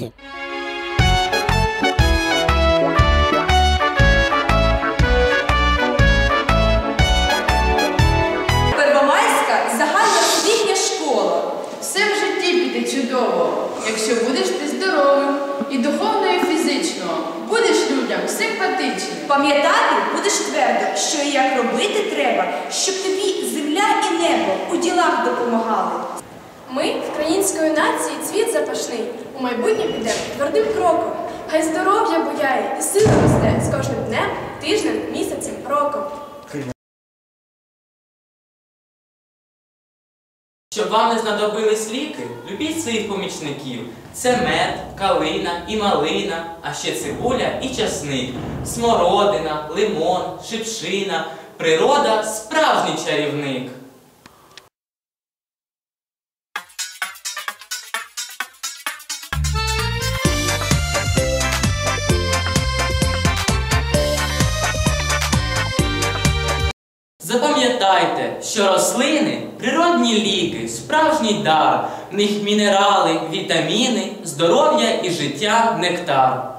зарядки. Первомайська загальноосвітня школа. Все в житті піде чудово, якщо будеш ти здоровим і духовно, і фізично. Будеш людям симпатичним. Пам'ятати будеш твердо, що і як робити треба, щоб тобі земля і небо у ділах допомагали. Ми української нації цвіт запашний. Майбутнє підемо твердим кроком. Хай здоров'я буяє і сила росте з кожним днем, тижнем, місяцем, роком. Щоб вам не знадобились ліки, любіть своїх помічників. Це мед, калина і малина, а ще цибуля і часник, смородина, лимон, шипшина. Природа справжній чарівник. що рослини природні ліки, справжній дар, в них мінерали, вітаміни, здоров'я і життя нектар.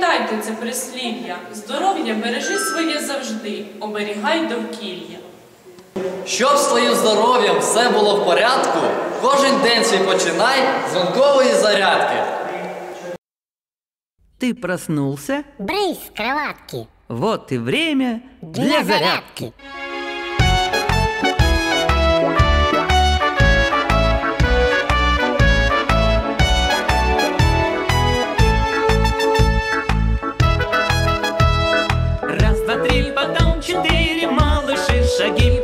Запам'ятайте це прислів'я. Здоров'я бережи своє завжди, оберігай довкілля. Щоб з твоїм здоров'ям все було в порядку, кожен день свій починай з ранкової зарядки. Ты проснулся? Брысь с кроватки. Вот и время для, Для зарядки. зарядки. Seguimos.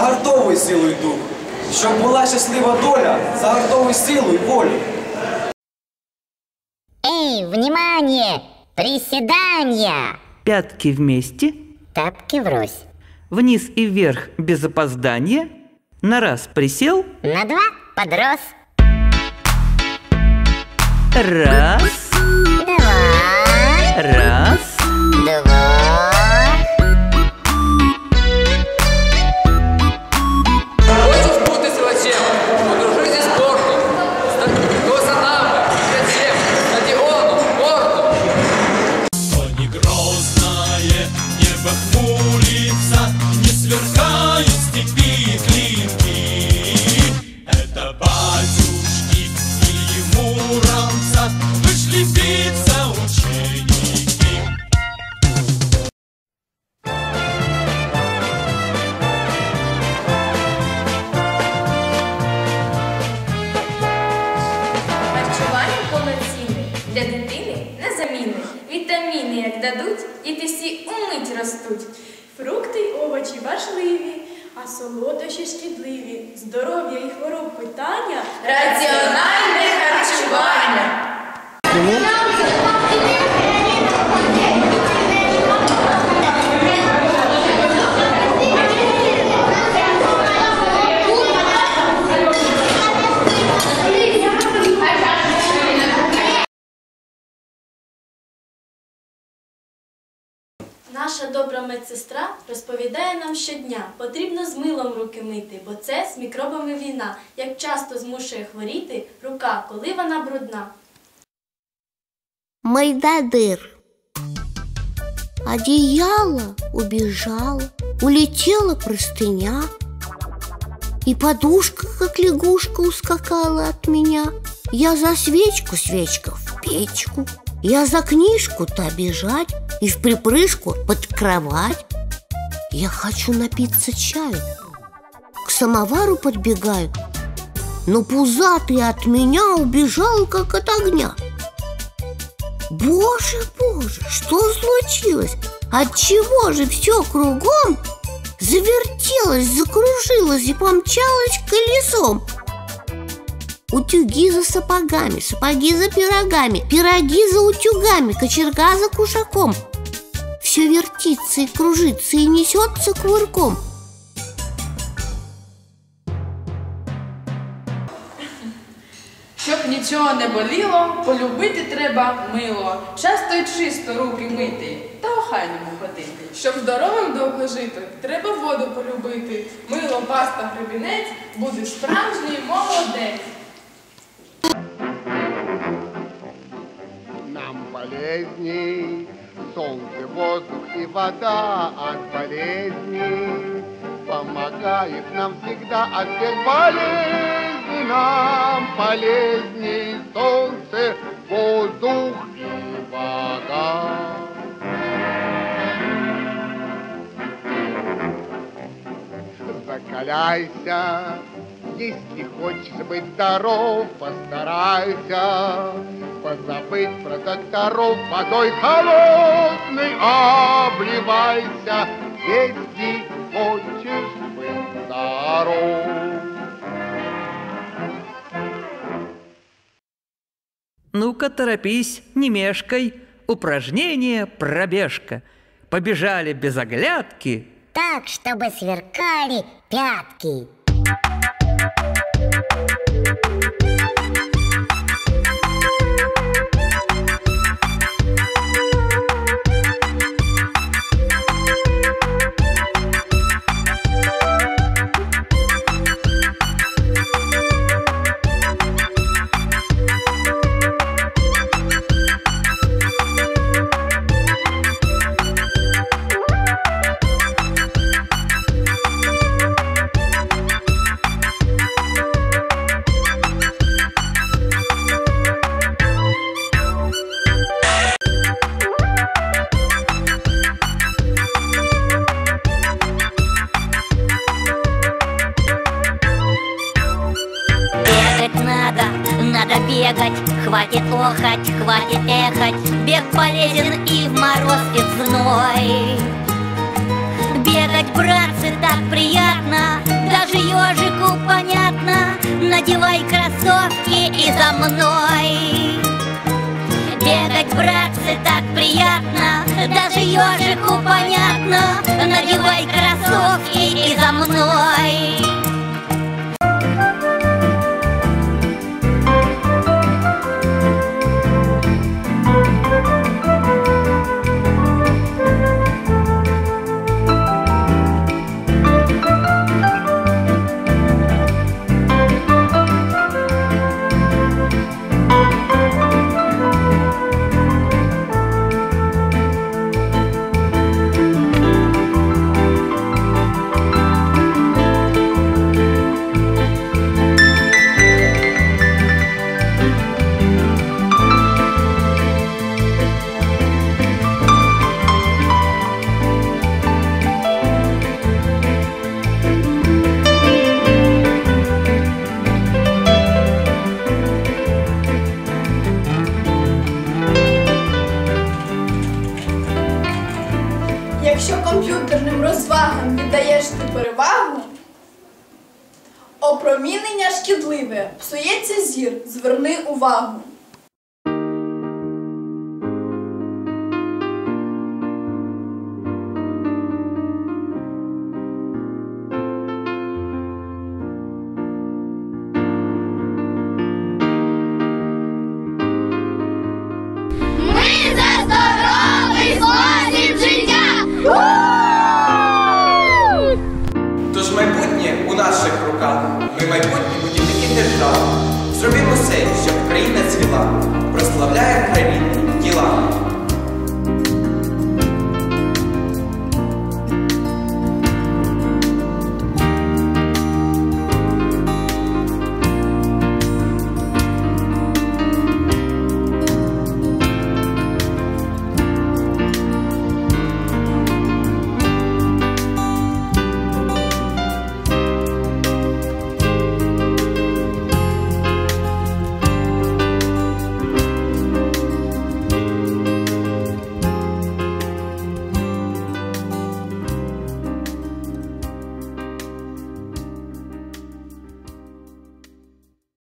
Загартовуй силу і дух. Щоб була щаслива доля, загартовуй силу і волю. Эй, внимание! Приседания! Пятки вместе, Тапки врозь. вниз и вверх без опоздания, на раз присел, На два подрос. раз, Два. раз, Два. Вітаміни, і дадуть, діти всі умить ростуть. Фрукти й овочі важливі, а солодощі шкідливі. Здоров'я і хвороб питання. Раціональне харчування. медсестра розповідає нам щодня, потрібно з милом руки мити, бо це з мікробами війна. Як часто змушує хворіти рука, коли вона брудна. Майдадыр. Одеяло убежало, улетела простыня, И подушка, как лягушка, ускакала от меня. Я за свечку, свечка, в печку, Я за книжку-то бежать И в припрыжку под кровать. Я хочу напиться чаю, К самовару подбегаю, Но пузатый от меня убежал, как от огня. Боже, боже, что случилось? Отчего же все кругом завертелось, закружилось и помчалось колесом? Утюги за сапогами, сапоги за пирогами, пироги за утюгами, кочерга за кушаком. Все вертится и кружится и несется кувырком. Щоб нічого не боліло, полюбити треба мило. Часто й чисто руки мити, та охайному ходити. Щоб здоровим довго жити, треба воду полюбити. Мило, паста, гребінець, буде справжній молодець. Нам полезней солнце, воздух и вода от болезней. Помогает нам всегда от всех болезней. Нам полезней солнце, воздух и вода. Закаляйся, если хочешь быть здоров, постарайся позабыть про докторов водой холодной обливайся, если хочешь быть здоров. Ну-ка, торопись, не мешкай. Упражнение пробежка. Побежали без оглядки. Так, чтобы сверкали пятки. Бегать хватит эхать. Бег полезен и в мороз, и в зной. Бегать, братцы, так приятно, даже ежику понятно. Надевай кроссовки и за мной. Бегать, братцы, так приятно, даже ежику понятно Надевай кроссовки и за мной опромінення шкідливе, псується зір, зверни увагу. держави. Зробімо все, щоб країна цвіла, прославляє країну діла.